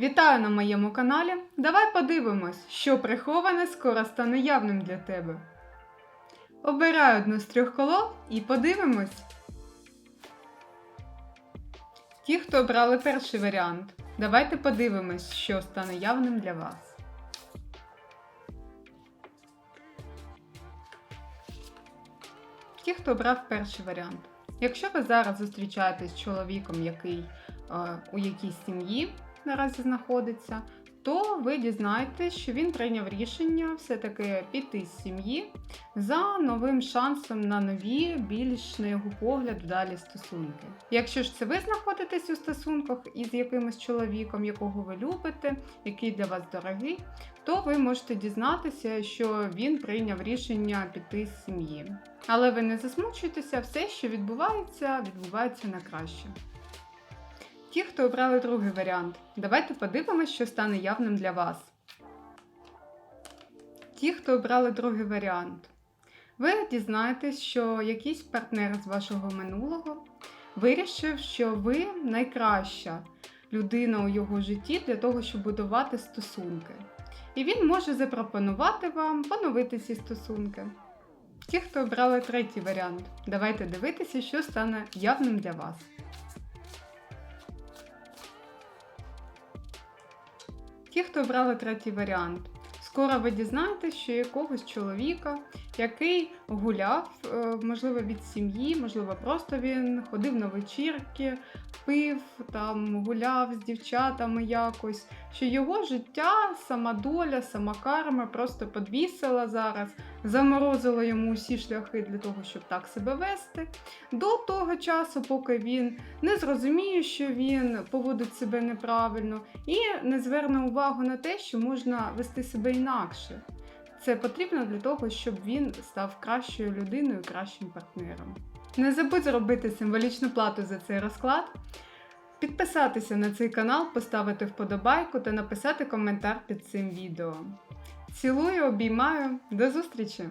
Вітаю на моєму каналі. Давай подивимось, що приховане скоро стане явним для тебе. Обирай одну з трьох колод і подивимось. Ті, хто обрали перший варіант, давайте подивимось, що стане явним для вас. Ті, хто обрав перший варіант. Якщо ви зараз зустрічаєтесь з чоловіком, який е, у якійсь сім'ї наразі знаходиться, то ви дізнаєтесь, що він прийняв рішення все-таки піти з сім'ї за новим шансом на нові, більш на його погляд, вдалі стосунки. Якщо ж це ви знаходитесь у стосунках із якимось чоловіком, якого ви любите, який для вас дорогий, то ви можете дізнатися, що він прийняв рішення піти з сім'ї. Але ви не засмучуйтеся, все, що відбувається, відбувається на краще. Ті, хто обрали другий варіант, давайте подивимось, що стане явним для вас. Ті, хто обрали другий варіант, ви дізнаєтесь, що якийсь партнер з вашого минулого вирішив, що ви найкраща людина у його житті для того, щоб будувати стосунки. І він може запропонувати вам поновити ці стосунки. Ті, хто обрали третій варіант, давайте дивитися, що стане явним для вас. Ті, хто обрали третій варіант, скоро ви дізнаєтесь, що якогось чоловіка, який гуляв, е, можливо, від сім'ї, можливо, просто він ходив на вечірки, пив, там гуляв з дівчатами якось, що його життя, сама доля, сама карма просто подвісила зараз, заморозила йому усі шляхи для того, щоб так себе вести. До того часу, поки він не зрозуміє, що він поводить себе неправильно, і не зверне увагу на те, що можна вести себе інакше. Це потрібно для того, щоб він став кращою людиною, кращим партнером. Не забудь зробити символічну плату за цей розклад, підписатися на цей канал, поставити вподобайку та написати коментар під цим відео. Цілую, обіймаю, до зустрічі!